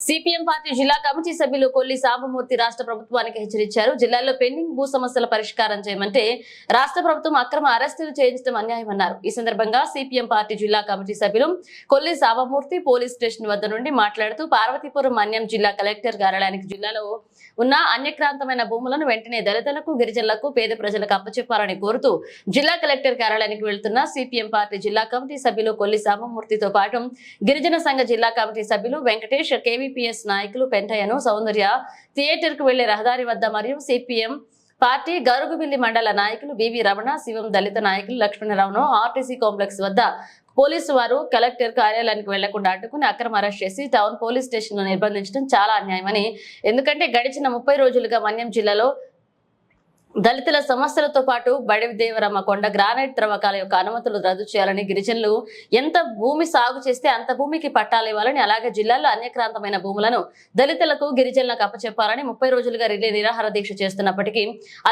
CPM party జిల్లా committee సభ్యులు కొల్లి సాంబమూర్తి రాష్ట్ర ప్రభుత్వానికి హెచ్చరించారు. జిల్లాలో పెండింగ్ భూ సమస్యల పరిష్కారం చేయమంటే రాష్ట్ర ప్రభుత్వం అక్రమ అరెస్టులు చేయించడం అన్యాయమన్నారు. ఈ సందర్భంగా సిపిఎం పార్టీ జిల్లా కమిటీ సభ్యులు కొల్లి సాంబమూర్తి పోలీస్ స్టేషన్ వద్ద నుండి మాట్లాడుతూ పార్వతీపురం మన్యం జిల్లా కలెక్టర్ కార్యాలయానికి జిల్లాలో ఉన్న అన్యక్రాంతమైన భూములను వెంటనే దళితులకు గిరిజనులకు పేద ప్రజలకు అప్పచెప్పాలని కోరుతూ జిల్లా కలెక్టర్ కార్యాలయానికి వెళ్తున్న సిపిఎం పార్టీ జిల్లా కమిటీ సభ్యులు కొల్లి సాంబమూర్తితో పాటు గిరిజన సంఘ జిల్లా కమిటీ సభ్యులు వెంకటేష్ ఎంబీపీఎస్ నాయకులు పెంటయ్యను సౌందర్య థియేటర్కు వెళ్ళే రహదారి వద్ద మరియు సిపిఎం పార్టీ గరుగుబిల్లి మండల నాయకులు బివి రమణ శివం దళిత నాయకులు లక్ష్మణరావును ఆర్టీసీ కాంప్లెక్స్ వద్ద పోలీసు వారు కలెక్టర్ కార్యాలయానికి వెళ్ళకుండా అడ్డుకుని అక్రమ అరెస్ట్ చేసి టౌన్ పోలీస్ స్టేషన్ నిర్బంధించడం చాలా అన్యాయమని. ఎందుకంటే గడిచిన ముప్పై రోజులుగా మన్యం జిల్లాలో దళితుల సమస్యలతో పాటు బడిదేవరమ్మ కొండ గ్రానైట్ త్రవ్వకాల యొక్క అనుమతులు రద్దు చేయాలని గిరిజనులు ఎంత భూమి సాగు చేస్తే అంత భూమికి పట్టాలు ఇవ్వాలని అలాగే జిల్లాలో అన్యక్రాంతమైన భూములను దళితులకు గిరిజనులకు అప్పచెప్పాలని ముప్పై రోజులుగా రిలే నిరాహార దీక్ష చేస్తున్నప్పటికీ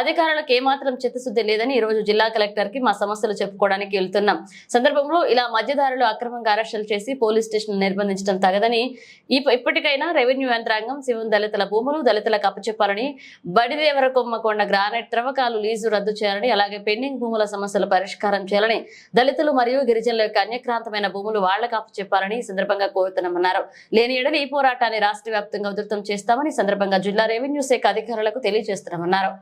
అధికారులకు ఏమాత్రం చిత్తశుద్ధి లేదని ఈ రోజు జిల్లా కలెక్టర్కి మా సమస్యలు చెప్పుకోవడానికి వెళ్తున్నాం. సందర్భంలో ఇలా మధ్యదారులు అక్రమంగా అరెస్టులు చేసి పోలీస్ స్టేషన్ నిర్బంధించడం తగదని ఇప్ప- ఇప్పటికైనా రెవెన్యూ యంత్రాంగం శివం దళితుల భూములు దళితులకు అప్పచెప్పాలని బడిదేవరకొమ్మ కొండ గ్రానైట్ త్రవ్వకాలు లీజు రద్దు చేయాలని అలాగే పెండింగ్ భూముల సమస్యల పరిష్కారం చేయాలని దళితులు మరియు గిరిజనుల యొక్క అన్యక్రాంతమైన భూములు వాళ్ళకు అప్పచెప్పాలని ఈ సందర్భంగా కోరుతున్నామన్నారు. లేని ఎడల ఈ పోరాటాన్ని రాష్ట్ర వ్యాప్తంగా ఉధృతం చేస్తామని సందర్భంగా జిల్లా రెవెన్యూ శాఖ అధికారులకు తెలియజేస్తున్నామన్నారు.